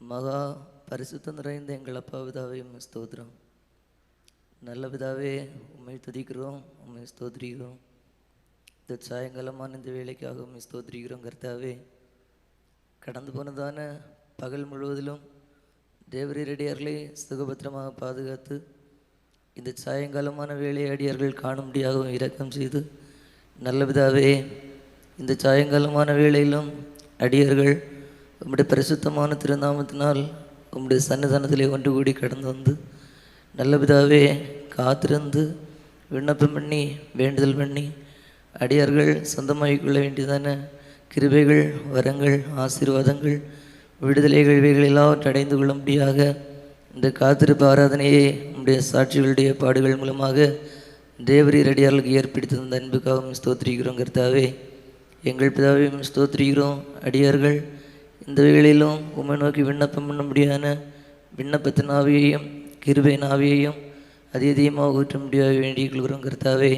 மகா பரிசுத்தம் நிறைந்த எங்கள் அப்பா பிதாவே உம்மை ஸ்தோத்திரம். நல்ல பிதாவே உம்மை துதிக்கிறோம் உம்மை ஸ்தோத்திரிக்கிறோம். இந்த சாயங்காலமான இந்த வேலைக்காக உண்மை ஸ்தோத்திரிக்கிறோம் கர்த்தாவே. கடந்து போனதான பகல் முழுவதிலும் தேவரி ரெடியார்களை சுகபத்திரமாக பாதுகாத்து இந்த சாயங்காலமான வேலையை அடியார்கள் காணும்படியாகவும் இரக்கம் செய்து நல்ல பிதாவே இந்த சாயங்காலமான வேளையிலும் அடியார்கள் உம்முடைய பிரசுத்தமான திருநாமத்தினால் உம்முடைய சன்னிதானத்திலே ஒன்று கூடி கடந்து வந்து நல்ல பிதாவே காத்திருந்து விண்ணப்பம் பண்ணி வேண்டுதல் பண்ணி அடியார்கள் சொந்தமாக கொள்ள வேண்டியதான கிருபைகள் வரங்கள் ஆசீர்வாதங்கள் விடுதலைகள் இவைகள் எல்லாவற்றை அடைந்து கொள்ளும்படியாக இந்த காத்திருப்பு ஆராதனையை நம்முடைய சாட்சிகளுடைய பாடுகள் மூலமாக தேவரீர் அடியார்களுக்கு ஏற்படுத்தி தந்த அன்புக்காகவும் ஸ்தோத்திரிக்கிறோம் கர்த்தாவே. எங்கள் பிதாவையும் ஸ்தோத்திரிக்கிறோம். அடியார்கள் இந்த வேளையிலும் உம்மை நோக்கி விண்ணப்பம் பண்ண முடியாத விண்ணப்பத்தின் ஆவியையும் கிருபையின் ஆவியையும் அதிகமாக ஊற்ற முடியாத வேண்டிக் கொள்கிறோம் கர்த்தாவே.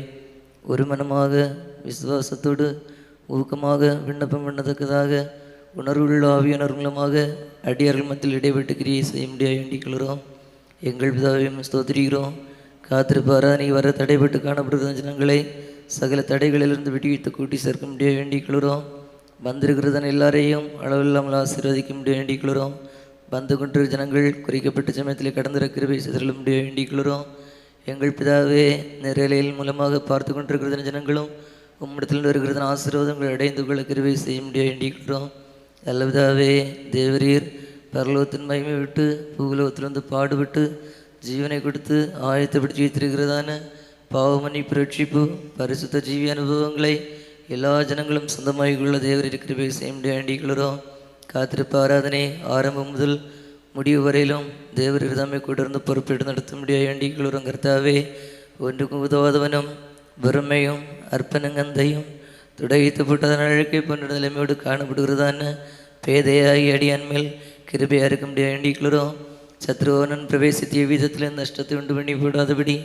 ஒரு மனமாக விசுவாசத்தோடு ஊக்கமாக விண்ணப்பம் பண்ணத்தக்கதாக உணர்வுள்ள ஆவியினர் மூலமாக அடியார்கள் மத்தியில் இடைப்பட்டு கிரியை செய்ய முடியாது வேண்டிக் கொள்கிறோம். எங்கள் பிதாவையும் ஸ்தோத்திரிக்கிறோம். காத்திருப்பாரா நீ வர தடைப்பட்டு காணப்படுகிற ஜனங்களை சகல தடைகளிலிருந்து விடுவித்து கூட்டி சேர்க்க முடிய வேண்டிக் கொள்கிறோம். வந்திருக்கிறதன் எல்லாரையும் அளவில்லாமல் ஆசீர்வதிக்க முடிய வேண்டிக் கொள்கிறோம். வந்து கொண்டிரு ஜனங்கள் குறைக்கப்பட்ட சமயத்தில் கடந்திர கிருபை சிதறல முடிய வேண்டிக் கொள்கிறோம். எங்கள் பிதாவே நிறைலையில் மூலமாக பார்த்து கொண்டிருக்கிறதன் ஜனங்களும் உம்மிடத்தில் வருகிறதன் ஆசீர்வாதங்கள் அடைந்து கொள்ள கிருபை செய்ய முடிய வேண்டிக் கொள்கிறோம். நல்ல பிதாவே தேவரீர் பரலோகத்தின் மகிமை விட்டு பூலோகத்தில் வந்து பாடுபட்டு ஜீவனை கொடுத்து ஆயத்தப்படுத்தி வைத்திருக்கிறதான பாவமணி புரட்சிப்பு பரிசுத்த ஜீவி அனுபவங்களை எல்லா ஜனங்களும் சொந்தமாகியுள்ள கொள்ள தேவர் செய்ய முடிய வேண்டிக் கொள்கிறோம் காத்திருப்பு ஆராதனை ஆரம்பம் முதல் முடிவு வரையிலும் தேவர் இருதாமை கூட பொறுப்பெடு பொறுப்பேற்று நடத்த முடிய வேண்டிக் கொள்கிறோம் கர்த்தாவே. ஒன்றுக்கும் உதவாதவனும் வெறுமையும் அர்ப்பணங்கந்தையும் துடைத்து போட்டதன் அழுக்கை போன்ற நிலைமையோடு காணப்படுகிறதான பேதையாகி அடியான் மேல் கிருபையாக இருக்க முடிய வேண்டிக் கொள்கிறோம் சத்ருவனன் பிரவேசித்திய விதத்தில் நஷ்டத்தை உண்டு பண்ணி போடாதபடி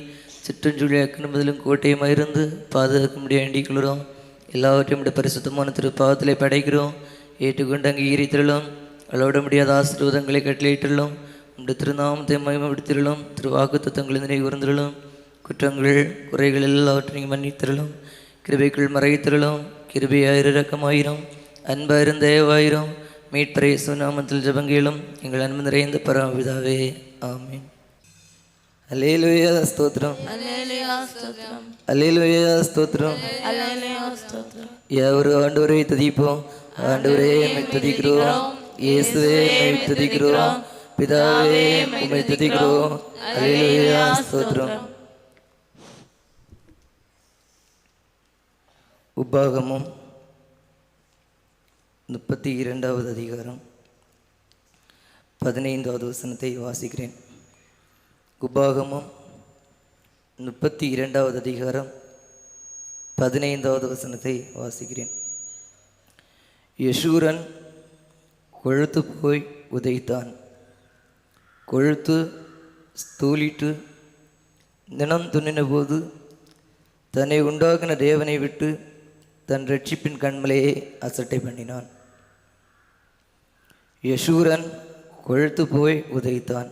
சிற்றஞ்சூழி அக்கணும்பதிலும் கோட்டையுமாக இருந்து பாதுகாக்க முடிய வேண்டிக் கொள்கிறோம் எல்லாவற்றையும் உடைய பரிசுத்தமான திருப்பாவத்திலே படைக்கிறோம். ஏற்றுக்கொண்டு அங்கீகரித்திருளும் அளவிட முடியாத ஆசீர்வாதங்களை கட்டளையிட்டுள்ளோம் உடைய திருநாமத்தை மகிமைப்படுத்திரளும். திருவாக்கு தத்துவங்களை நினைவுறந்திரளும் குற்றங்கள் குறைகள் எல்லாவற்றையும் மன்னித்திரளும். கிருபைக்குள் மறைத்திரளும் கிருபையாயிரம் இரக்கமாயிரம். அன்பாயிரம் தயவாயிரம் மீட்பரை சுநாமத்தில் ஜபங்கேளும். எங்கள் அன்பு நிறைந்த பரமபிதாவே. ஆமீன். அலேலுயா ஸ்தோத்திரம் அலேலுயா ஸ்தோத்திரம் எவரு ஆண்டவரை துதிப்போம் ஆண்டவரே உம்மை துதிக்கிறோம் இயேசுவே உம்மை துதிக்கிறோம் பிதாவே உம்மை துதிக்கிறோம் அலேலுயா ஸ்தோத்திரம் உபாகமும் முப்பத்தி இரண்டாவது அதிகாரம். பதினைந்தாவது வசனத்தை வாசிக்கிறேன். உபாகமும் முப்பத்தி இரண்டாவது அதிகாரம் பதினைந்தாவது வசனத்தை வாசிக்கிறேன். யசூரன் கொழுத்து போய் உதைத்தான். கொழுத்து ஸ்தூலிட்டு தினம் துண்ணின போது தன்னை உண்டாகின தேவனை விட்டு தன் ரட்சிப்பின் கண்மலையை அசட்டை பண்ணினான். யசூரன் கொழுத்து போய் உதைத்தான்.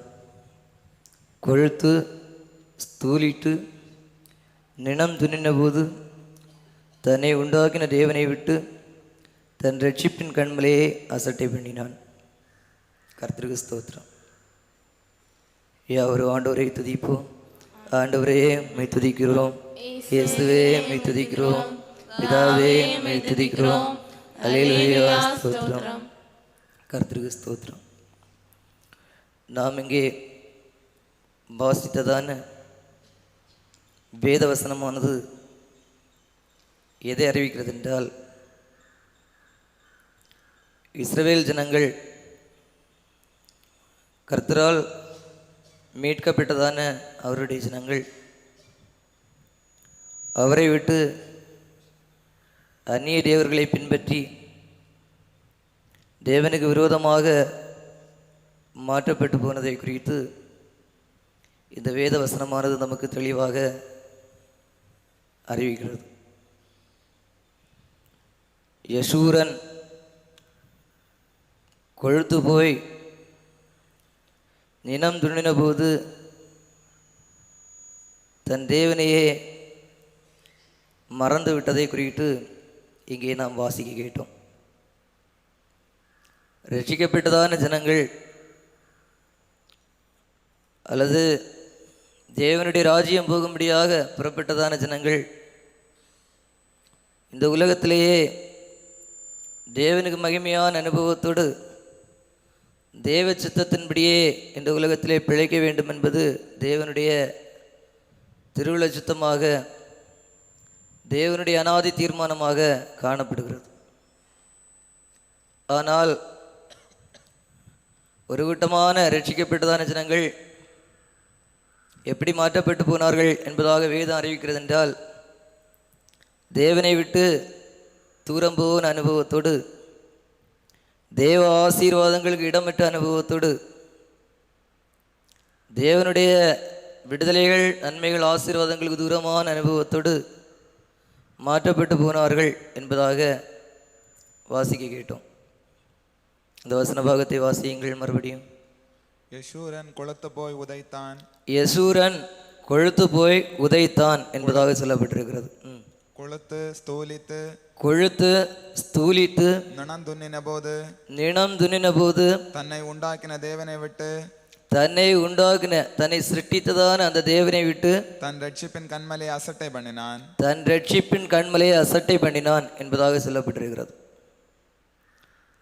கொழுத்து ஸ்தூலிட்டு நினம் துணின போது தன்னை உண்டாக்கின தேவனை விட்டு தன் ரட்சிப்பின் கண்மலையே அசட்டை பண்ணினான் கர்த்தருக்கு ஸ்தோத்திரம். யாவரும் ஆண்டவரை துதிப்போம். ஆண்டவரே மை துதிக்கிறோம். இயேசுவே மை துதிக்கிறோம். பிதாவே மை துதிக்கிறோம். அலையிலுயா ஸ்தோத்திரம். கர்த்தருக்கு ஸ்தோத்திரம். நாம் இங்கே வாசித்ததான வேதவசனமானது எதை அறிவிக்கிறது என்றால் இஸ்ரவேல் ஜனங்கள் கர்த்தரால் மீட்கப்பட்டதான அவருடைய ஜனங்கள் அவரை விட்டு அந்நிய தேவர்களை பின்பற்றி தேவனுக்கு விரோதமாக மாற்றப்பட்டு போனதை குறித்து இந்த வேத வசனமானது நமக்கு தெளிவாக அறிவிக்கிறது. யசூரன் கொழுத்து போய் நினம் துணின போது தன் தேவனையே மறந்து விட்டதை குறித்து இங்கே நாம் வாசிக்க கேட்டோம். ரட்சிக்கப்பட்டதான ஜனங்கள் அல்லது தேவனுடைய ராஜ்யம் போகும்படியாக புறப்பட்டதான ஜனங்கள் இந்த உலகத்திலேயே தேவனுக்கு மகிமையான அனுபவத்தோடு தேவ சித்தத்தின்படியே இந்த உலகத்திலே பிழைக்க வேண்டும் என்பது தேவனுடைய திருவிழ சித்தமாக தேவனுடைய அனாதி தீர்மானமாக காணப்படுகிறது. ஆனால் ஒரு கூட்டமான ரட்சிக்கப்பட்டதான ஜனங்கள் எப்படி மாற்றப்பட்டு போனார்கள் என்பதாக வேதம் அறிவிக்கிறது என்றால் தேவனை விட்டு தூரம் போன அனுபவத்தோடு தேவ ஆசீர்வாதங்களுக்கு இடமற்ற அனுபவத்தோடு தேவனுடைய விடுதலைகள் நன்மைகள் ஆசீர்வாதங்களுக்கு தூரமான அனுபவத்தோடு மாற்றப்பட்டு போனார்கள் என்பதாக வாசிக்க கேட்டோம். இந்த வசன பாகத்தை வாசியுங்கள் மறுபடியும். யசூரன் குளத்தை போய் உதைத்தான். யசூரன் கொழுத்து போய் உதைத்தான் என்பதாக சொல்லப்பட்டிருக்கிறது. ம். கொளுத்து ஸ்தூலித்து கொழுத்து ஸ்தூலித்து நனந்துண்ணின போது நினம் துணின போது தன்னை உண்டாக்கின தேவனை விட்டு தன்னை உண்டாக்கின தன்னை சிருஷ்டித்ததான அந்த தேவனை விட்டு தன் ரட்சிப்பின் கண்மலை அசட்டை பண்ணினான். தன் ரட்சிப்பின் கண்மலையை அசட்டை பண்ணினான் என்பதாக சொல்லப்பட்டிருக்கிறது.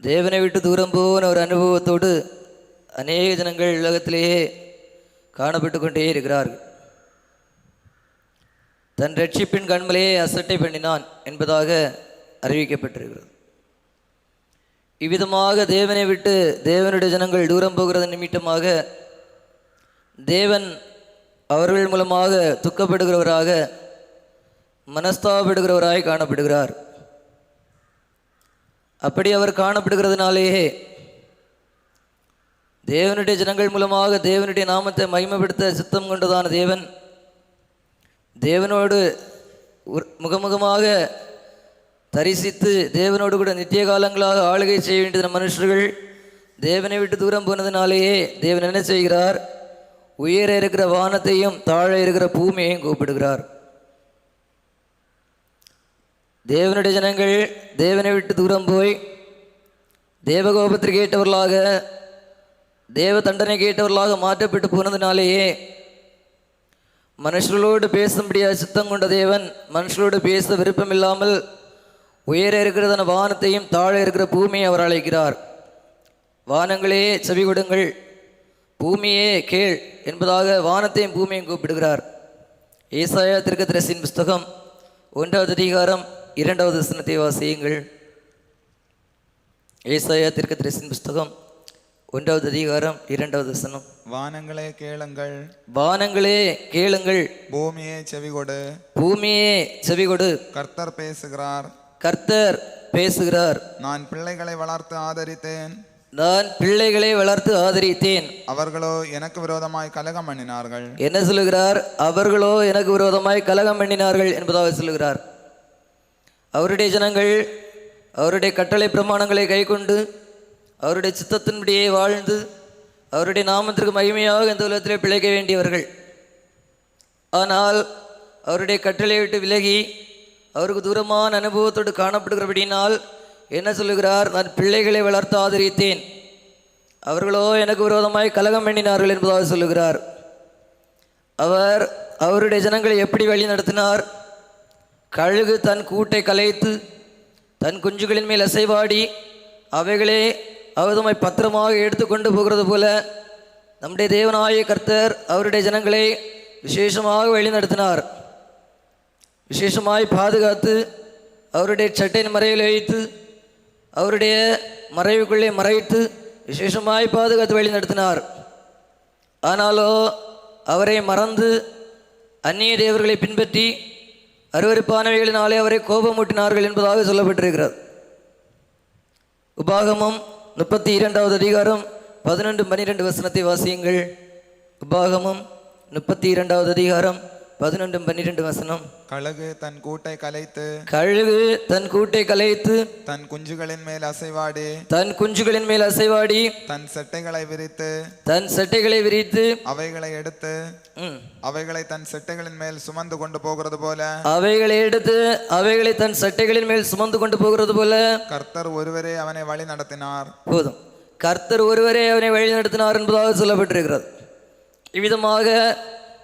தேவனை விட்டு தூரம் போன ஒரு அனுபவத்தோடு அநேக ஜனங்கள் உலகத்திலேயே காணப்பட்டு கொண்டே இருக்கிறார்கள். தன் ரட்சிப்பின் கண்மலையை அசட்டை பண்ணினான் என்பதாக அறிவிக்கப்பட்டிருக்கிறது. இவ்விதமாக தேவனை விட்டு தேவனுடைய ஜனங்கள் தூரம் போகிறது நிமித்தமாக தேவன் அவர்கள் மூலமாக துக்கப்படுகிறவராக மனஸ்தாபப்படுகிறவராய் காணப்படுகிறார். அப்படி அவர் காணப்படுகிறதுனாலேயே தேவனுடைய ஜனங்கள் மூலமாக தேவனுடைய நாமத்தை மகிமைப்படுத்த சித்தம் கொண்டதான தேவன். தேவனோடு உர்- முகமுகமாக தரிசித்து தேவனோடு கூட நித்திய காலங்களாக ஆளுகை செய்ய வேண்டிய மனுஷர்கள் தேவனை விட்டு தூரம் போனதுனாலேயே தேவன் என்ன செய்கிறார்? உயர இருக்கிற வானத்தையும் தாழ இருக்கிற பூமியையும் கூப்பிடுகிறார். தேவனுடைய ஜனங்கள் தேவனை விட்டு தூரம் போய் தேவகோபத்திற்கு ஏற்றவர்களாக தேவ தண்டனை கேட்டவர்களாக மாற்றப்பட்டு போனதுனாலேயே மனுஷர்களோடு பேசும்படியாக சித்தம் கொண்ட தேவன் மனுஷரோடு பேச விருப்பமில்லாமல் உயர இருக்கிறதான வானத்தையும் தாழ இருக்கிற பூமியை அவர் அழைக்கிறார். வானங்களே செவி கொடுங்கள். பூமியே கேள் என்பதாக வானத்தையும் பூமியையும் கூப்பிடுகிறார். ஏசாயா திருக்கத்திரசின் புஸ்தகம் ஒன்றாவது அதிகாரம் இரண்டாவது வசனத்தை வாசியுங்கள். ஏசாயா திருக்கத்திரசின் புஸ்தகம் ஒன்றாவது அதிகாரம் இரண்டாவது வசனம். வானங்களே கேளுங்கள். வானங்களே கேளுங்கள். பூமியே செவிகொடு. பூமியே செவிகொடு. கர்த்தர் பேசுகிறார். கர்த்தர் பேசுகிறார். நான் பிள்ளைகளை வளர்த்து ஆதரித்தேன். நான் பிள்ளைகளை வளர்த்து ஆதரித்தேன். அவர்களோ எனக்கு விரோதமாய் கலகம் பண்ணினார்கள். என்ன சொல்லுகிறார்? அவர்களோ எனக்கு விரோதமாய் கலகம் பண்ணினார்கள் என்பதாக சொல்லுகிறார். அவருடைய ஜனங்கள் அவருடைய கட்டளை பிரமாணங்களை கைக்கொண்டு அவருடைய சித்தத்தின்படியே வாழ்ந்து அவருடைய நாமத்திற்கு மகிமையாக இந்த உலகத்திலே பிழைக்க வேண்டியவர்கள். ஆனால் அவருடைய கட்டளை விட்டு விலகி அவருக்கு தூரமான அனுபவத்தோடு காணப்படுகிறபடினால் என்ன சொல்லுகிறார்? நான் பிள்ளைகளை வளர்த்து ஆதரித்தேன். அவர்களோ எனக்கு விரோதமாய் கலகம் பண்ணினார்கள் என்பதாக சொல்லுகிறார். அவர் அவருடைய ஜனங்களை எப்படி வழி நடத்தினார்? கழுகு தன் கூட்டை கலைத்து தன் குஞ்சுகளின் மேல் அசைவாடி அவைகளே அவதுமை பத்திரமாக எடுத்துக்கொண்டு போகிறது போல நம்முடைய தேவனாய கர்த்தர் அவருடைய ஜனங்களை விசேஷமாக வழிநடத்தினார். விசேஷமாய் பாதுகாத்து அவருடைய சட்டையின் மறைவில் வைத்து அவருடைய மறைவுக்குள்ளே மறைத்து விசேஷமாய் பாதுகாத்து வழி நடத்தினார் ஆனாலோ அவரை மறந்து அந்நிய தேவர்களை பின்பற்றி அருவருப்பானவைகளினாலே அவரை கோபமூட்டினார்கள் என்பதாக சொல்லப்பட்டிருக்கிறது. உபாகமம் முப்பத்தி இரண்டாவது அதிகாரம் பதினெண்டு பன்னிரெண்டு வசனத்தை வாசியுங்கள். உபாகமும் முப்பத்தி இரண்டாவது அதிகாரம் பதினொன்றும் பன்னிரெண்டு வசனம். கழுகு தன் கூட்டை கலைத்து கழுகு தன் கூட்டை கலைத்து தன் குஞ்சுகளின் மேல் அசைவாடி தன் குஞ்சுகளின் மேல் அசைவாடி தன் செட்டைகளை விரித்து தன் சட்டைகளை விரித்து அவைகளை எடுத்து அவைகளை தன் செட்டைகளின் மேல் சுமந்து கொண்டு போகிறது போல அவைகளை எடுத்து அவைகளை தன் சட்டைகளின் மேல் சுமந்து கொண்டு போகிறது போல கர்த்தர் ஒருவரே அவனை வழி நடத்தினார். போதும். கர்த்தர் ஒருவரே அவனை வழி நடத்தினார் என்பதாக சொல்லப்பட்டிருக்கிறது. இவ்விதமாக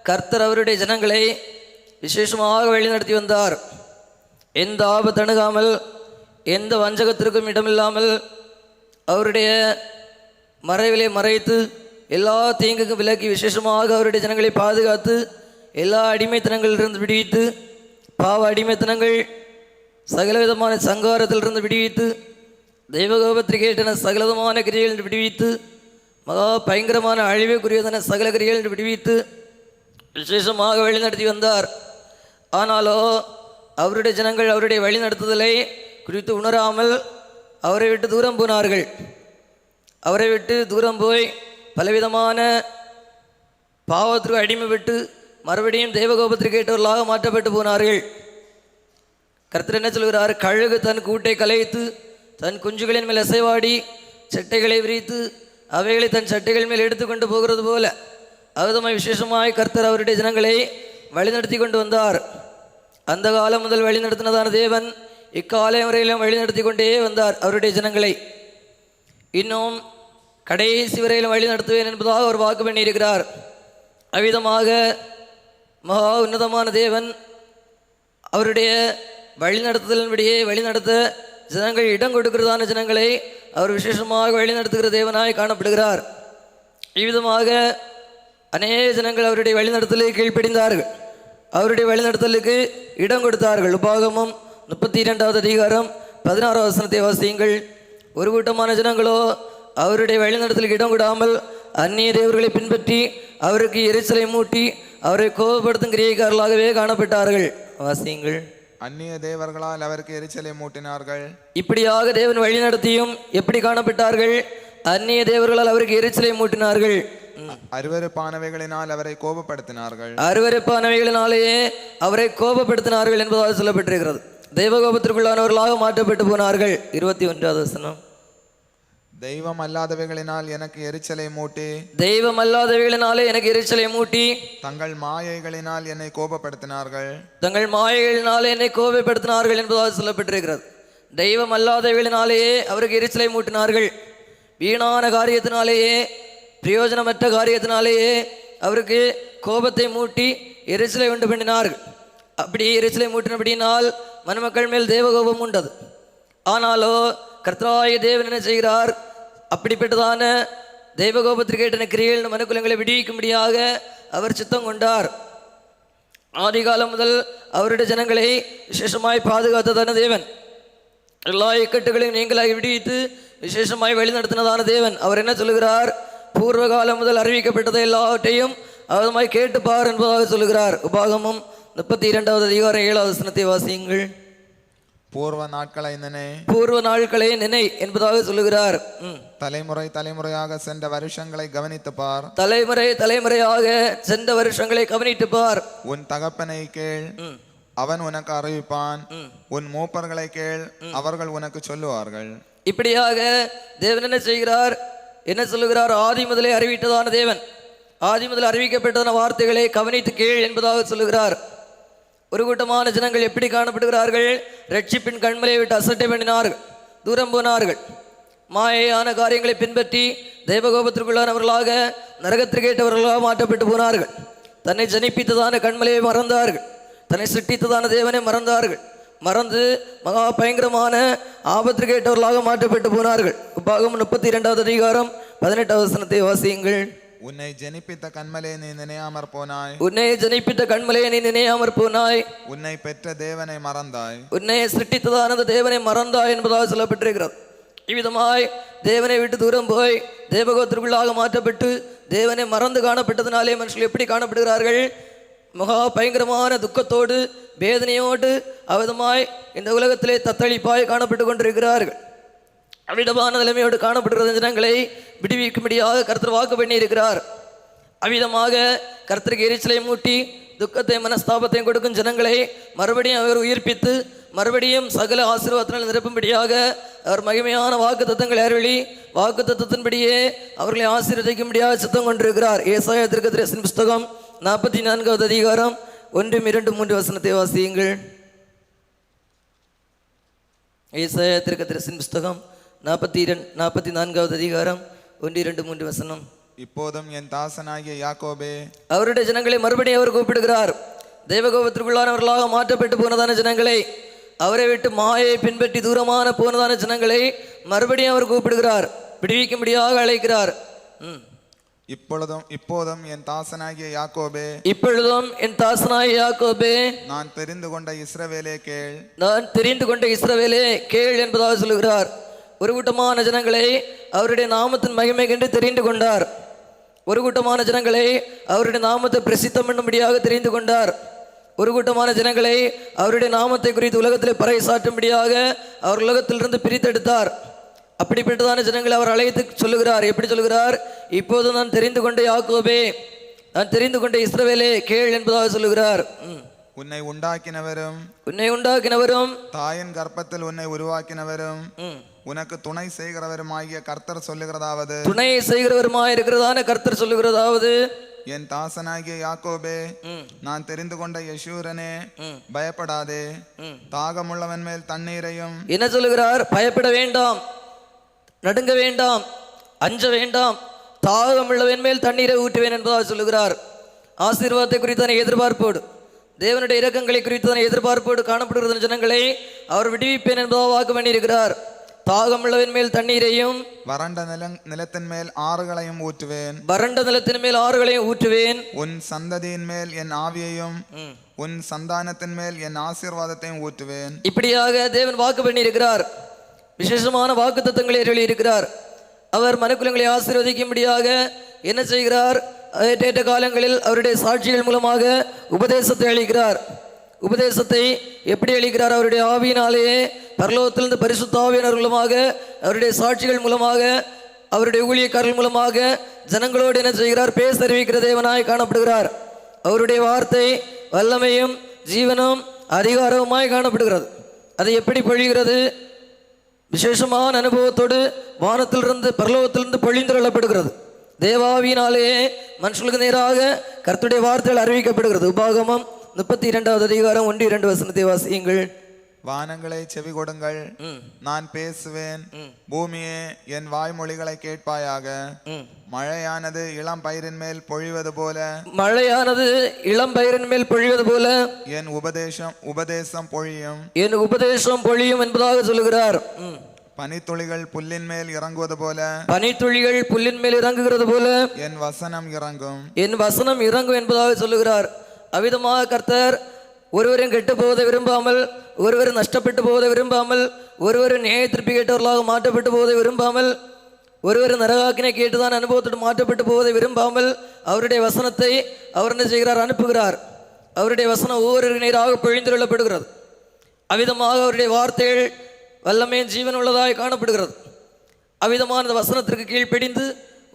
கர்த்தர் அவருடைய ஜனங்களை விசேஷமாக வழிநடத்தி வந்தார். எந்த ஆபத்து அணுகாமல் எந்த வஞ்சகத்திற்கும் இடமில்லாமல் அவருடைய மறைவிலே மறைத்து எல்லா தீங்குக்கும் விலக்கி விசேஷமாக அவருடைய ஜனங்களை பாதுகாத்து எல்லா அடிமைத்தனங்களிலிருந்து விடுவித்து பாவ அடிமைத்தனங்கள் சகலவிதமான சங்காரத்திலிருந்து விடுவித்து தெய்வகோபத்திற்கு ஏற்றன சகலவிதமான கிரியைகள் விடுவித்து மகா பயங்கரமான அழிவுக்குரியதன சகல கிரியைகள் விடுவித்து விசேஷமாக வழிநடத்தி வந்தார். ஆனாலோ அவருடைய ஜனங்கள் அவருடைய வழிநடத்துதலை குறித்து உணராமல் அவரை விட்டு தூரம் போனார்கள். அவரை விட்டு தூரம் போய் பலவிதமான பாவத்திற்கு அடிமை விட்டு மறுபடியும் தெய்வகோபத்திற்கு ஏற்றவர்களாக மாற்றப்பட்டு போனார்கள். கர்த்தர் என்ன சொல்கிறார்? கழுகு தன் கூட்டை கலைத்து தன் குஞ்சுகளின் மேல் அசைவாடி சட்டைகளை விரித்து அவைகளை தன் சட்டைகள் மேல் எடுத்துக்கொண்டு போகிறது போல. அவிதமாய் விசேஷமாய் கர்த்தர் அவருடைய ஜனங்களை வழிநடத்தி கொண்டு வந்தார். அந்த காலம் முதல் வழிநடத்தினதான தேவன் இக்காலம் வரையிலும் வழிநடத்தி கொண்டே வந்தார் அவருடைய ஜனங்களை. இன்னும் கடைசி வரையிலும் வழி நடத்துவேன் என்பதாக அவர் வாக்கு பண்ணியிருக்கிறார். அவ்விதமாக மகா உன்னதமான தேவன் அவருடைய வழிநடத்துதலின்படியே வழிநடத்த ஜனங்கள் இடம் கொடுக்கிறதான ஜனங்களை அவர் விசேஷமாக வழிநடத்துகிற தேவனாய் காணப்படுகிறார். இவ்விதமாக அநேக ஜனங்கள் அவருடைய வழிநடத்தலை கீழ்ப்படிந்தார்கள். அவருடைய வழிநடத்தலுக்கு இடம் கொடுத்தார்கள். உபாகமம் முப்பத்தி இரண்டாவது அதிகாரம் பதினாறாவது வசனத்தை வாசியுங்கள். ஒரு கூட்டமான ஜனங்களோ அவருடைய வழிநடத்தலுக்கு இடம் கொடாமல் அந்நிய தேவர்களை பின்பற்றி அவருக்கு எரிச்சலை மூட்டி அவரை கோபப்படுத்தும் கிரியைக்காரர்களாகவே காணப்பட்டார்கள். வாசியுங்கள். அந்நிய தேவர்களால் அவருக்கு எரிச்சலை மூட்டினார்கள். இப்படியாக தேவன் வழி நடத்தியும் எப்படி காணப்பட்டார்கள்? அந்நிய தேவர்களால் அவருக்கு எரிச்சலை மூட்டினார்கள். ம். அருவருப்பானவைகளினால் அவரை கோபப்படுத்தினார்கள். அருவருப்பானவைகளினாலேயே அவரை கோபப்படுத்தினார்கள் என்பதாக சொல்லப்பட்டிருக்கிறது. தெய்வகோபத்திற்குள்ளானவர்களாக மாற்றப்பட்டு போனார்கள். இருபத்தி ஒன்றாவது வசனம். தெய்வம் அல்லாதவைகளினால் எனக்கு எரிச்சலை மூட்டி தெய்வம் அல்லாதவைகளினாலே எனக்கு எரிச்சலை மூட்டி தங்கள் மாயைகளினால் என்னை கோபப்படுத்தினார்கள். தங்கள் மாயைகளினாலே என்னை கோபப்படுத்தினார்கள் என்பதாக சொல்லப்பட்டிருக்கிறது. தெய்வம் அல்லாதவைகளினாலேயே அவருக்கு எரிச்சலை மூட்டினார்கள். வீணான காரியத்தினாலேயே பிரயோஜனமற்ற காரியத்தினாலேயே அவருக்கு கோபத்தை மூட்டி எரிச்சலை உண்டு பண்ணினார்கள். அப்படி எரிச்சலை மூட்டினபடியினால் மணமக்கள் மேல் தேவகோபம் உண்டது. ஆனாலோ கர்த்தராய தேவன் என்ன செய்கிறார்? அப்படிப்பட்டதான தெய்வகோபத்திற்கு ஏற்றின கிரியல் மனுக்குலங்களை விடுவிக்கும்படியாக அவர் சித்தம் கொண்டார். ஆதிகாலம் முதல் அவருடைய ஜனங்களை விசேஷமாய் பாதுகாத்ததான தேவன். எல்லா இக்கட்டுகளையும் நீங்களாக விடுவித்து விசேஷமாய் வழிநடத்தினதான தேவன். அவர் என்ன சொல்லுகிறார்? பூர்வ காலம் முதல் அறிவிக்கப்பட்டதை எல்லாவற்றையும் அவதமாய் கேட்டுப்பார் என்பதாக சொல்லுகிறார். உபாகமும் முப்பத்தி இரண்டாவது அதிகாரம் ஏழாவது வசனத்தை வாசியுங்கள். பூர்வ நாட்களை நினை. பூர்வ நாட்களை நினை என்பதாக சொல்லுகிறார். தலைமுறை தலைமுறையாக சென்ற வருஷங்களை கவனித்து பார். தலைமுறை தலைமுறையாக சென்ற வருஷங்களை கவனித்து பார். உன் தகப்பனை கேள். அவன் உனக்கு அறிவிப்பான். உன் மூப்பர்களை கேள். அவர்கள் உனக்கு சொல்லுவார்கள். இப்படியாக தேவன் என்ன செய்கிறார்? என்ன சொல்லுகிறார்? ஆதி முதலே அறிவித்ததான தேவன். ஆதி முதல் அறிவிக்கப்பட்டதான வார்த்தைகளை கவனித்து கேள் என்பதாக சொல்லுகிறார். ஒரு கூட்டமான ஜனங்கள் எப்படி காணப்படுகிறார்கள்? ரட்சிப்பின் கண்மலையை விட்டு அசட்டை பண்ணினார்கள் தூரம் போனார்கள். மாயையான காரியங்களை பின்பற்றி தெய்வகோபத்திற்குள்ளானவர்களாக நரகத்திற்கேட்டவர்களாக மாற்றப்பட்டு போனார்கள். தன்னை ஜனிப்பித்ததான கண்மலையை மறந்தார்கள். தன்னை சிட்டித்ததான தேவனை மறந்தார்கள். மறந்து மகா பயங்கரமான ஆபத்திற்கு ஏற்றவர்களாக மாற்றப்பட்டு போனார்கள். உபாகம் முப்பத்தி இரண்டாவது அதிகாரம் பதினெட்டாவது வசனத்தை வாசியுங்கள். உன்னை ஜெனிப்பித்த கண்மலே நீ நினையாமற் போனாய். உன்னை ஜனிப்பித்த கண்மலையை நீ நினையாமற் போனாய். உன்னை பெற்ற தேவனை மறந்தாய். உன்னை சிருஷ்டித்ததானது தேவனை மறந்தாய் என்பதாக சொல்லப்பட்டிருக்கிறது. இவ்விதமாய் தேவனை விட்டு தூரம் போய் தேவகோத்திற்குள்ளாக மாற்றப்பட்டு தேவனை மறந்து காணப்பட்டதினாலே மனுஷர்கள் எப்படி காணப்படுகிறார்கள்? மகா பயங்கரமான துக்கத்தோடு வேதனையோடு அவிதமாய் இந்த உலகத்திலே தத்தளிப்பாய் காணப்பட்டு கொண்டிருக்கிறார்கள். அவிதமான நிலைமையோடு காணப்படுகிற ஜனங்களை விடுவிக்கும்படியாக கருத்தர் வாக்கு பண்ணியிருக்கிறார். அவிதமாக கர்த்தருக்கு எரிச்சலை மூட்டி துக்கத்தையும் மனஸ்தாபத்தையும் கொடுக்கும் ஜனங்களை மறுபடியும் அவர் உயிர்ப்பித்து மறுபடியும் சகல ஆசீர்வாதத்தினால் நிரப்பும்படியாக அவர் மகிமையான வாக்கு தத்தங்களை அருளி வாக்கு தத்தத்தின்படியே அவர்களை ஆசீர்வதிக்கும்படியாக சித்தம் கொண்டிருக்கிறார். ஏசாய திருக்கத்திரசின் புஸ்தகம் நாற்பத்தி நான்காவது அதிகாரம் ஒன்றும் இரண்டு மூன்று வசனத்தை வாசியுங்கள். ஏசாய திருக்கத்திரசின் புஸ்தகம் நாற்பத்தி இரண்டு நாற்பத்தி நான்காவது அதிகாரம் ஒன்று இரண்டு மூன்று வசனம். இப்போதும் என் தாசனாகிய யாக்கோபே அவருடைய ஜனங்களை மறுபடியும் அவர் கூப்பிடுகிறார். தேவகோபத்திற்குள்ளானவர்களாக மாற்றப்பட்டு போனதான ஜனங்களை அவரை விட்டு மாயை பின்பற்றி தூரமான போனதான ஜனங்களை மறுபடியும் அவர் கூப்பிடுகிறார். விடுவிக்கும்படியாக அழைக்கிறார். ம். இப்பொழுதும் இப்போதும் என் தாசனாகிய யாக்கோபே இப்பொழுதும் என் தாசனாய் யாக்கோபே நான் தெரிந்து கொண்ட இஸ்ரவேலே கேள். நான் தெரிந்து கொண்ட இஸ்ரவேலே கேள் என்பதாக சொல்லுகிறார். ஒரு கூட்டமான ஜனங்களை அவருடைய நாமத்தின் மகிமை கண்டு தெரிந்து கொண்டார். ஒரு கூட்டமான ஜனங்களை அவருடைய நாமத்தை பிரசித்தம் பண்ணும்படியாக தெரிந்து கொண்டார். ஒரு கூட்டமான ஜனங்களை அவருடைய நாமத்தை குறித்து உலகத்தில் பறைசாற்றும்படியாக அவர் உலகத்திலிருந்து பிரித்தெடுத்தார். அப்படிப்பட்டதான ஜனங்களை அவர் அழைத்து சொல்லுகிறார் எப்படி சொல்லுகிறார் இப்போது நான் தெரிந்து கொண்ட யாக்கோபே நான் தெரிந்து கொண்ட இஸ்ரவேலே கேள் என்பதாக சொல்லுகிறார். உன்னை உண்டாக்கினவரும் உன்னை உண்டாக்கினவரும் தாயின் கர்ப்பத்தில் உன்னை உருவாக்கினவரும். உனக்கு துணை செய்கிறவருமாகிய கர்த்தர் சொல்லுகிறதாவது துணையை செய்கிறவருமாய் இருக்கிறதான கர்த்தர் சொல்லுகிறதாவது என் தாசனாகிய யாக்கோபே. நான் தெரிந்து கொண்ட யசூரனே. பயப்படாதே. தாகமுள்ளவன் மேல் தண்ணீரையும் என்ன சொல்லுகிறார் பயப்பட வேண்டாம் நடுங்க வேண்டாம் அஞ்ச வேண்டாம் தாகமுள்ளவன் மேல் தண்ணீரை ஊற்றுவேன் என்பதாக சொல்லுகிறார். ஆசீர்வாதத்தை குறித்தான எதிர்பார்ப்போடு தேவனுடைய இரக்கங்களை குறித்தான எதிர்பார்ப்போடு காணப்படுகிற ஜனங்களை அவர் விடுவிப்பேன் என்பதாக வாக்கு பண்ணியிருக்கிறார். தாகமுள்ளவன் மேல் தண்ணீரையும் வறண்ட நில நிலத்தின் மேல் ஆறுகளையும் ஊற்றுவேன். வறண்ட நிலத்தின் மேல் ஆறுகளையும் ஊற்றுவேன். உன் சந்ததியின் மேல் என் ஆவியையும். உன் சந்தானத்தின் மேல் என் ஆசீர்வாதத்தையும் ஊற்றுவேன். இப்படியாக தேவன் வாக்கு பண்ணியிருக்கிறார். விசேஷமான வாக்கு தத்தங்களை இருக்கிறார் அவர் மனுக்குலங்களை ஆசீர்வதிக்கும்படியாக என்ன செய்கிறார்? ஏற்ற காலங்களில் அவருடைய சாட்சிகள் மூலமாக உபதேசத்தை அளிக்கிறார். உபதேசத்தை எப்படி அளிக்கிறார்? அவருடைய ஆவியினாலேயே பரலோகத்திலிருந்து பரிசுத்த ஆவியினர் மூலமாக அவருடைய சாட்சிகள் மூலமாக அவருடைய ஊழியக்காரர்கள் மூலமாக ஜனங்களோடு என்ன செய்கிறார்? பேச அறிவிக்கிற தேவனாய் காணப்படுகிறார். அவருடைய வார்த்தை வல்லமையும் ஜீவனும் அதிகாரவுமாய் காணப்படுகிறது. அது எப்படி பொழிகிறது? விசேஷமான அனுபவத்தோடு வானத்திலிருந்து பரலோகத்திலிருந்து பொழிந்தருளப்படுகிறது தேவாவியினாலே மனுஷனுக்கு நேராக கருத்துடைய வார்த்தைகள் அறிவிக்கப்படுகிறது. உபாகமம் முப்பத்தி இரண்டாவது அதிகாரம் ஒன்று இரண்டு வசனத்தை வாசியுங்கள். வானங்களை செவி கொடுங்கள். நான் பேசுவேன். பூமியே என் வாய்மொழிகளை கேட்பாயாக. மழையானது இளம் பயிரின் மேல் பொழிவது போல. மழையானது இளம் பயிரின் மேல் பொழிவது போல. என் உபதேசம் உபதேசம் பொழியும். என் உபதேசம் பொழியும் என்பதாக சொல்லுகிறார். பனித்துளிகள் புல்லின் மேல் இறங்குவது போல. பனித்துளிகள் புல்லின் மேல் இறங்குகிறது போல. என் வசனம் இறங்கும். என் வசனம் இறங்கும் என்பதாக சொல்லுகிறார். அவ்விதமாக கர்த்தர் ஒருவரும் கெட்டு போவதை விரும்பாமல் ஒருவர் நஷ்டப்பட்டு போவதை விரும்பாமல் ஒருவர் நியாய கேட்டவர்களாக மாற்றப்பட்டு போவதை விரும்பாமல் ஒருவர் நரகாக்கினை கேட்டுதான் அனுபவத்தோடு மாற்றப்பட்டு போவதை விரும்பாமல் அவருடைய வசனத்தை அவர் என்ன செய்கிறார்? அனுப்புகிறார். அவருடைய வசனம் ஒவ்வொரு நேராக பொழிந்துள்ளப்படுகிறது அவ்விதமாக அவருடைய வார்த்தைகள் வல்லமையின் ஜீவன் உள்ளதாக காணப்படுகிறது. அவ்விதமான வசனத்திற்கு வசனத்திற்கு கீழ்ப்படிந்து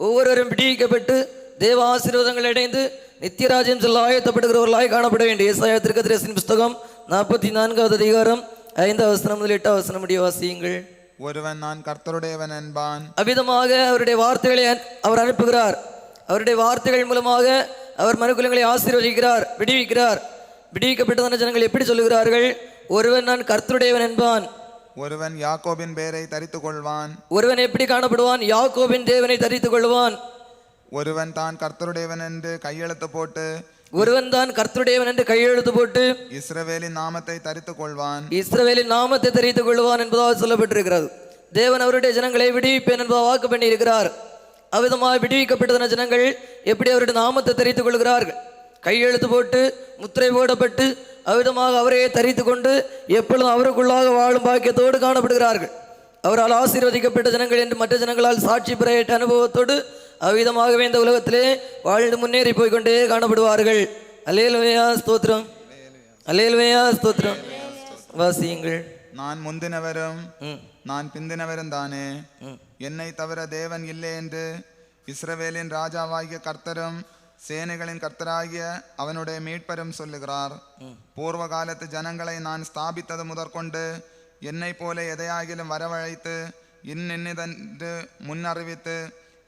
ஒவ்வொருவரும் பிடிக்கப்பட்டு தேவ ஆசீர்வாதங்கள் அடைந்து நித்தியராஜ்யம் செல்ல ஆயத்தப்படுகிறவர்களாய் காணப்பட வேண்டிய சாயத்திற்கு திருக்கதிரசின் புஸ்தகம் நாற்பத்தி நான்காவது அதிகாரம் ஐந்தாவது வசனம் முதல் எட்டாவது வசனம் முடிய வாசியுங்கள். ஒருவன் நான் கர்த்தருடையவன் என்பான். அவ்விதமாக அவருடைய வார்த்தைகளை அவர் அனுப்புகிறார். அவருடைய வார்த்தைகள் மூலமாக அவர் மனுக்குலங்களை ஆசீர்வதிக்கிறார் விடுவிக்கிறார். விடுவிக்கப்பட்டதான ஜனங்கள் எப்படி சொல்லுகிறார்கள்? ஒருவன் நான் கர்த்தருடையவன் என்பான். ஒருவன் யாக்கோபின் பெயரை தரித்துக் கொள்வான். ஒருவன் எப்படி காணப்படுவான்? யாக்கோபின் தேவனை தரித்துக் கொள்வான். ஒருவன் தான் கர்த்தருடையவன் என்று கையெழுத்து போட்டு ஒருவன் தான் கர்த்தருடையவன் என்று கையெழுத்து போட்டு இஸ்ரவேலின் நாமத்தை தரித்துக் கொள்வான் இஸ்ரவேலின் நாமத்தை தெரிவித்துக் கொள்வான் என்பதாக சொல்லப்பட்டிருக்கிறது. தேவன் அவருடைய ஜனங்களை விடுவிப்பேன் என்பதாக வாக்கு பண்ணியிருக்கிறார். அவ்விதமாக விடுவிக்கப்பட்டதான ஜனங்கள் எப்படி அவருடைய நாமத்தை தெரிவித்துக் கொள்கிறார்கள் கையெழுத்து போட்டு முத்திரை போடப்பட்டு அவ்விதமாக அவரையே தரித்து கொண்டு எப்பொழுதும் அவருக்குள்ளாக வாழும் பாக்கியத்தோடு காணப்படுகிறார்கள். அவரால் ஆசீர்வதிக்கப்பட்ட ஜனங்கள் என்று மற்ற ஜனங்களால் சாட்சி பெறையிட்ட அனுபவத்தோடு அவ்விதமாகவே இந்த உலகத்திலே வாழ்ந்து முன்னேறி போய்க்கொண்டே காணப்படுவார்கள். அல்லேலுவையா ஸ்தோத்திரம். அல்லேலுவையா ஸ்தோத்திரம். வாசியுங்கள். நான் முந்தினவரும் நான் பிந்தினவரும் தானே. என்னை தவிர தேவன் இல்லை என்று இஸ்ரவேலின் ராஜாவாகிய கர்த்தரும் சேனைகளின் கர்த்தராகிய அவனுடைய மீட்பரும் சொல்லுகிறார். பூர்வ காலத்து ஜனங்களை நான் ஸ்தாபித்தது முதற்கொண்டு என்னைப் போல எதையாகிலும் வரவழைத்து இன்னென்னிதென்று முன்னறிவித்து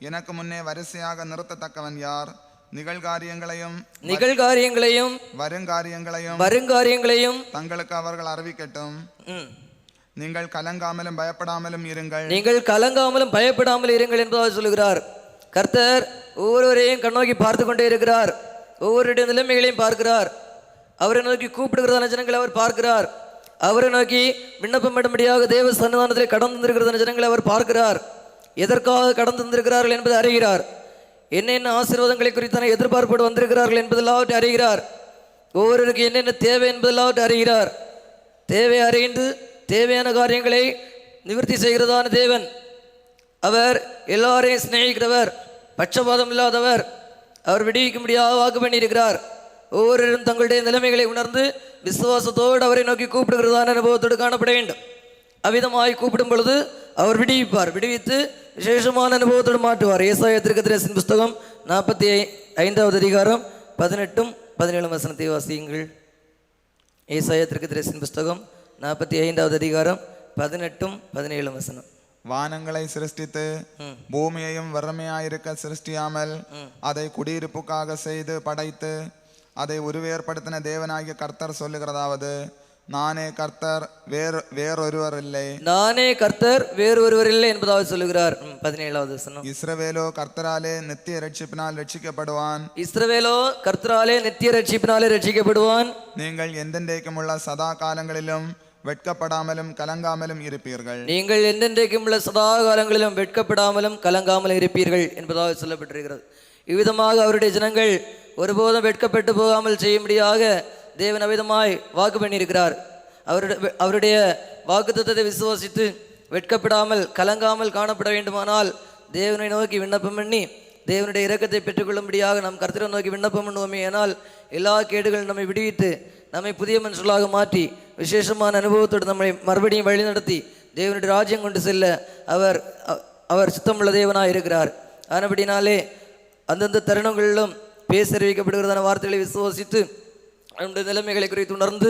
எனக்கு முன்னே வரிசையாக நிறுத்தத்தக்கவன் யார்? நிகழ்காரியங்களையும் நிகழ்காரியங்களையும் வருங்காரியங்களையும் வருங்காரியங்களையும் தங்களுக்கு அவர்கள் அறிவிக்கட்டும். நீங்கள் கலங்காமலும் பயப்படாமலும் இருங்கள். நீங்கள் கலங்காமலும் பயப்படாமல் இருங்கள் என்பதாக சொல்லுகிறார். கர்த்தர் ஒவ்வொருவரையும் கண்ணோக்கி பார்த்து கொண்டே இருக்கிறார். ஒவ்வொருடைய நிலைமைகளையும் பார்க்கிறார். அவரை நோக்கி கூப்பிடுகிறதான ஜனங்களை அவர் பார்க்கிறார். அவரை நோக்கி விண்ணப்பமிடும்படியாக தேவ சன்னிதானத்தில் கடந்து வந்திருக்கிறதான ஜனங்களை அவர் பார்க்கிறார். எதற்காக கடந்து வந்திருக்கிறார்கள் என்பதை அறிகிறார். என்னென்ன ஆசீர்வாதங்களை குறித்தான எதிர்பார்ப்போடு வந்திருக்கிறார்கள் என்பதெல்லாவற்றை அறிகிறார். ஒவ்வொருவருக்கு என்னென்ன தேவை என்பதெல்லாவற்றை அறிகிறார். தேவை அறிந்து தேவையான காரியங்களை நிவர்த்தி செய்கிறதான தேவன். அவர் எல்லாரையும் சிநேகிக்கிறவர் பட்சபாதம் இல்லாதவர் அவர் விடுவிக்க முடியாத வாக்கு பண்ணியிருக்கிறார். ஒவ்வொருவரும் தங்களுடைய நிலைமைகளை உணர்ந்து விசுவாசத்தோடு அவரை நோக்கி கூப்பிடுகிறதான அனுபவத்தோடு காணப்பட வேண்டும். அவ்விதமாய் கூப்பிடும் பொழுது அவர் விடுவிப்பார். விடுவித்து விசேஷமான அனுபவத்தோடு மாற்றுவார். ஏசாய திருக்கத்திரசின் புஸ்தகம் நாற்பத்தி ஐந்தாவது அதிகாரம் பதினெட்டும் பதினேழும் வசனத்தை வாசியுங்கள். ஏசாய திருக்கத்திரசின் புஸ்தகம் நாற்பத்தி ஐந்தாவது அதிகாரம் பதினெட்டும் பதினேழும் வசனம். வானங்களை சிருஷ்டித்து பூமியையும் வறுமையாயிருக்க சிருஷ்டியாமல் அதை குடியிருப்புக்காக செய்து படைத்து அதை உருவேற்படுத்தின தேவனாகிய கர்த்தர் சொல்லுகிறதாவது நானே கர்த்தர் வேறு வேறொருவர் இல்லை நானே கர்த்தர் வேறு ஒருவர் இல்லை என்பதாக சொல்லுகிறார். பதினேழாவது வசனம். இஸ்ரவேலோ கர்த்தராலே நித்திய ரட்சிப்பினால் ரட்சிக்கப்படுவான் இஸ்ரவேலோ கர்த்தராலே நித்திய ரட்சிப்பினாலே ரட்சிக்கப்படுவான் நீங்கள் எந்தெந்தைக்கும் உள்ள சதா காலங்களிலும் வெட்கப்படாமலும் கலங்காமலும் இருப்பீர்கள். நீங்கள் எந்தெந்தைக்கும் உள்ள சதா காலங்களிலும் வெட்கப்படாமலும் கலங்காமலும் இருப்பீர்கள் என்பதாக சொல்லப்பட்டிருக்கிறது. இவ்விதமாக அவருடைய ஜனங்கள் ஒருபோதும் வெட்கப்பட்டு போகாமல் செய்யும்படியாக தேவன் அவ்விதமாய் வாக்கு பண்ணியிருக்கிறார். அவருடைய அவருடைய வாக்குத்தத்தை விசுவாசித்து வெட்கப்படாமல் கலங்காமல் காணப்பட வேண்டுமானால் தேவனை நோக்கி விண்ணப்பம் பண்ணி தேவனுடைய இரக்கத்தை பெற்றுக்கொள்ளும்படியாக நாம் கர்த்தரை நோக்கி விண்ணப்பம் பண்ணுவோமே ஆனால் எல்லா கேடுகளும் நம்மை விடுவித்து நம்மை புதிய மனுஷர்களாக மாற்றி விசேஷமான அனுபவத்தோடு நம்மை மறுபடியும் வழிநடத்தி தேவனுடைய ராஜ்யம் கொண்டு செல்ல அவர் அவர் சுத்தமுள்ள தேவனாக இருக்கிறார். ஆனபடினாலே அந்தந்த தருணங்களிலும் பேசறிவிக்கப்படுகிறதான வார்த்தைகளை விசுவாசித்து நம்முடைய நிலைமைகளை குறித்து உணர்ந்து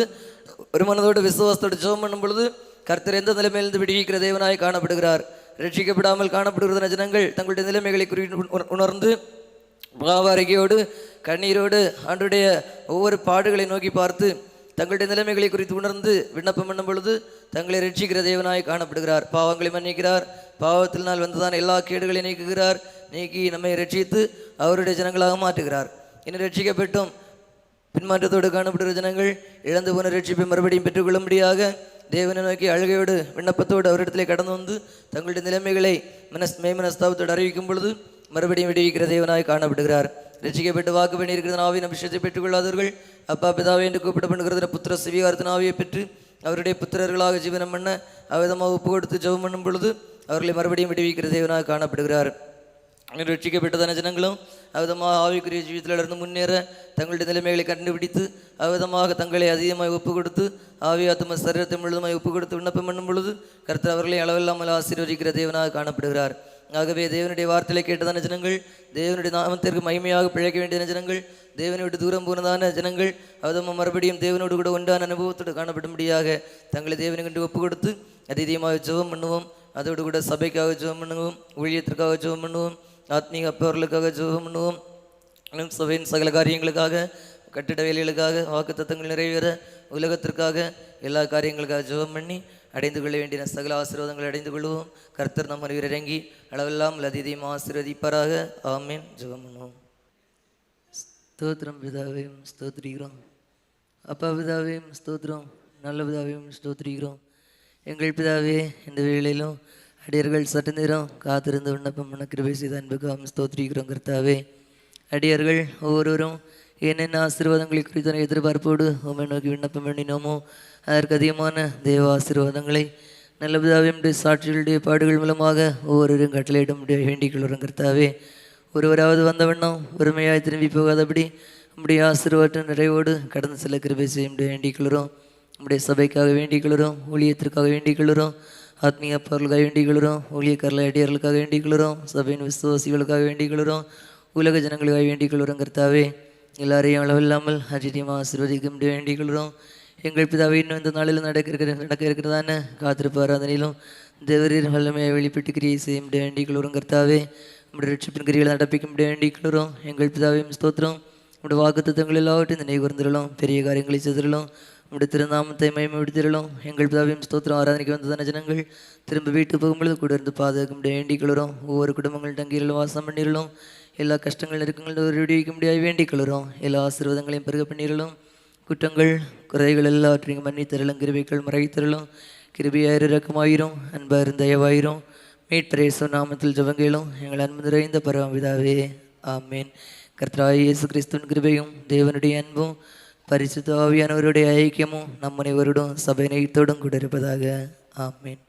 ஒரு மனதோடு விசுவாசத்தோடு ஜோம் பண்ணும் பொழுது கர்த்தர் எந்த நிலைமையிலிருந்து விடுவிக்கிற தேவனாய் காணப்படுகிறார். ரட்சிக்கப்படாமல் காணப்படுகிற ஜனங்கள் தங்களுடைய நிலைமைகளை குறித்து உணர்ந்து பாவாரிகையோடு கண்ணீரோடு ஆண்டுடைய ஒவ்வொரு பாடுகளை நோக்கி பார்த்து தங்களுடைய நிலைமைகளை குறித்து உணர்ந்து விண்ணப்பம் பண்ணும் பொழுது தங்களை ரட்சிக்கிற தேவனாய் காணப்படுகிறார். பாவங்களை மன்னிக்கிறார். பாவத்தினால் வந்ததான எல்லா கேடுகளை நீக்குகிறார். நீக்கி நம்மை ரட்சித்து அவருடைய ஜனங்களாக மாற்றுகிறார். இன்னும் ரட்சிக்கப்பட்டும். பின்மாற்றத்தோடு காணப்படுகிற ஜனங்கள் இழந்து போன ரட்சிப்பை மறுபடியும் பெற்றுக்கொள்ளும்படியாக தேவனை நோக்கி அழுகையோடு விண்ணப்பத்தோடு அவரிடத்திலே கடந்து வந்து தங்களுடைய நிலைமைகளை மனஸ் மேமனஸ்தாபத்தோடு அறிவிக்கும் பொழுது மறுபடியும் விடுவிக்கிற தேவனாய் காணப்படுகிறார். ரட்சிக்கப்பட்டு வாக்கு பண்ணியிருக்கிற ஆவியின் அபிஷேகத்தை பெற்றுக்கொள்ளாதவர்கள் அப்பா பிதாவை என்று கூப்பிடப்படுகிற புத்திர சிவிகாரத்தின் ஆவியை பெற்று அவருடைய புத்திரர்களாக ஜீவனம் பண்ண அவிதமாக ஒப்பு கொடுத்து ஜெபம் பண்ணும் பொழுது அவர்களை மறுபடியும் விடுவிக்கிற தேவனாக காணப்படுகிறார். ரட்சிக்கப்பட்டதான ஜனங்களும் அவ்விதமாக ஆவிக்குரிய ஜீவிதத்தில் இருந்து முன்னேற தங்களுடைய நிலைமைகளை கண்டுபிடித்து அவ்விதமாக தங்களை அதிகமாக ஒப்பு கொடுத்து ஆவி ஆத்ம சரீரத்தை முழுதுமாய் ஒப்பு கொடுத்து விண்ணப்பம் பண்ணும் பொழுது கர்த்தர் அவர்களை அளவில்லாமல் ஆசீர்வதிக்கிற தேவனாக காணப்படுகிறார் ஆகவே தேவனுடைய வார்த்தையை கேட்டதான ஜனங்கள் தேவனுடைய நாமத்திற்கு மகிமையாக பிழைக்க வேண்டிய ஜனங்கள் தேவனை விட்டு தூரம் போனதான ஜனங்கள் அவதம மறுபடியும் தேவனோடு கூட ஒன்றான அனுபவத்தோடு காணப்படும்படியாக தங்களை தேவனை கண்டு ஒப்பு கொடுத்து அதிகமாக ஜெபம் பண்ணுவோம் அதோடு கூட சபைக்காக ஜெபம் பண்ணுவோம் ஊழியத்திற்காக ஜெபம் பண்ணுவோம் ஆத்மீக அப்பவர்களுக்காக ஜோகம் பண்ணுவோம். சபையின் சகல காரியங்களுக்காக கட்டிட வேலைகளுக்காக வாக்குத்தத்தங்கள் நிறைவேற உலகத்திற்காக எல்லா காரியங்களுக்காக ஜோகம் பண்ணி அடைந்து கொள்ள வேண்டிய சகல ஆசீர்வாதங்களை அடைந்து கொள்வோம். கர்த்தர் நம்ம இறங்கி அளவெல்லாம் லதிதையும் ஆசீர்வதிப்பாராக. ஆமீன். ஜெபம் பண்ணுவோம். ஸ்தோத்திரம் பிதாவையும் ஸ்தோத்திரிக்கிறோம். அப்பா பிதாவையும் ஸ்தோத்திரம். நல்ல பிதாவையும் ஸ்தோத்திரிக்கிறோம். எங்கள் பிதாவே இந்த வேளையிலும் அடியர்கள் சற்று நேரம் காத்திருந்து விண்ணப்பம் பண்ண கிருபை செய்த அன்புக்காக ஸ்தோத்திரிக்கிறோம் கர்த்தாவே. அடியர்கள் ஒவ்வொருவரும் என்னென்ன ஆசீர்வாதங்களை குறித்தான எதிர்பார்ப்போடு உண்மை நோக்கி விண்ணப்பம் பண்ணினோமோ அதற்கு அதிகமான தேவ ஆசீர்வாதங்களை நல்ல பிதாவினுடைய சாட்சிகளுடைய பாடுகள் மூலமாக ஒவ்வொருவரும் கட்டளையிட முடிய வேண்டிக் கொள்கிறோம் கர்த்தாவே. ஒருவராவது வந்த வண்ணம் ஒருமையாய் திரும்பி போகாதபடி நம்முடைய ஆசீர்வாத நிறைவோடு கடந்து செல்ல கிருபை செய்ய முடிய வேண்டிக் கொள்கிறோம் நம்முடைய சபைக்காக வேண்டிக் கொள்கிறோம் ஊழியத்திற்காக வேண்டிக் கொள்கிறோம் ஆத்மீக பொருளுக்காக வேண்டிக் கொள்கிறோம் ஊழியக்காரர்கள் அடியார்களுக்காக வேண்டிக் சபையின் விசுவாசிகளுக்காக வேண்டிக்கொள்கிறோம் உலக ஜனங்களுக்காக வேண்டிக்கொள்கிறோம் கர்த்தாவே. எல்லாரையும் அளவில்லாமல் அஜித்தியமாக ஆசீர்வதிக்க முடிய வேண்டிக் எங்கள் பிதாவை இன்னும் இந்த நாளில் நடக்க இருக்கிற நடக்க இருக்கிறதான காத்திருப்பு ஆராதனையிலும் தேவரீர் வல்லமையை வெளிப்பட்டு கிரியை செய்ய முடிய வேண்டிக் கர்த்தாவே. நம்முடைய ரட்சிப்பின் கிரிகளை நடப்பிக்க முடிய வேண்டிக் கொள்கிறோம் எங்கள் பிதாவையும் ஸ்தோத்திரம். உடைய வாக்குத்தத்தங்கள் எல்லாவற்றையும் இந்த நிகழ்ந்துடலாம் பெரிய காரியங்களை திருநாமத்தை மயமப்படுத்திடலாம் எங்கள் பிதாவையும் ஸ்தோத்திரம் ஆராதனைக்கு வந்ததான ஜனங்கள் திரும்ப வீட்டுக்கு போகும்பொழுது கூட இருந்து பாதுகாக்க முடிய வேண்டிக் கொள்கிறோம் ஒவ்வொரு குடும்பங்கள் தங்கியிலும் வாசம் பண்ணிடலாம் எல்லா கஷ்டங்கள் நெருக்கங்களும் ஒரு விடுவிக்க முடியாது வேண்டிக் கொள்கிறோம் எல்லா ஆசீர்வாதங்களையும் பெருக பண்ணிடலாம் குற்றங்கள் குறைகள் எல்லாவற்றையும் மன்னித்தரலும் கிருபைகள் மறைத்தரலும் கிருபியாயிரம் இறக்கமாயிரும் அன்பாயிரும் தயவாயிரும் மீட்பரேசு நாமத்தில் ஜபங்களும். எங்கள் அன்பு நிறைந்த பரமபிதாவே. ஆமேன். கர்த்தராய் இயேசு கிறிஸ்துவின் கிருபையும் தேவனுடைய அன்பும் பரிசுத்த ஆவியானவருடைய ஐக்கியமும் நம் அனைவருடன் சபை நேயத்தோடும் கூட இருப்பதாக ஆமேன்